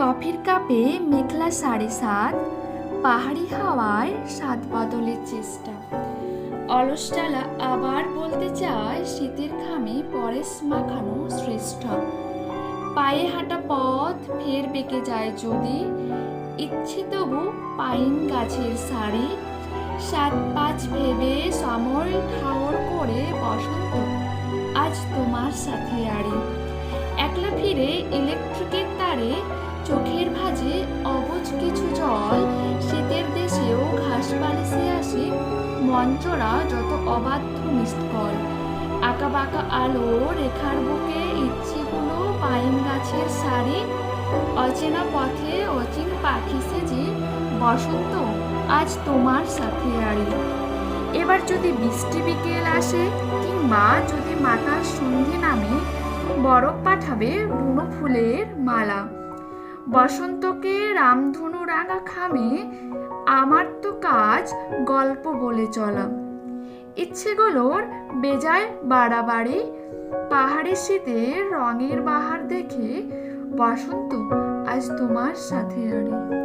কফির কাপে মেঘলা সাড়ে সাত, পাহাড়ি হাওয়ায় স্বাদ বদলের চেষ্টা। অলসটালা আবার বলতে চায় শীতের ঘামে পরেশ মাখানো শ্রেষ্ঠ। পায়ে হাঁটা পথ ফের বেঁকে যায় যদি, ইচ্ছে তবু পাইন গাছের শাড়ি সাত পাঁচ ভেবে সমর ঠাওর করে বসন্ত, আজ তোমার সাথে আড়ি আসে মঞ্চরা যত অবাধ্য মিসকল আঁকা বাঁকা আলো রেখার বুকে ইচ্ছেগুলো পাইন গাছের শাড়ি অচেনা পথে অচিন পাখি সেজে, বসন্ত, আজ তোমার সাথে আড়ি এবার যদি বৃষ্টি বিকেল আসে কিংবা যদি মাতার সন্ধে নামে, বরফ পাঠাবে বুনো ফুলের মালা। বসন্তকে রামধনু রাঙা খামে আমার তো কাজ গল্প বলে চলা। ইচ্ছেগুলোর বেজায় বাড়াবাড়ি, পাহাড়ি শীতে রঙের বাহার দেখে বসন্ত আজ তোমার সাথে আড়ে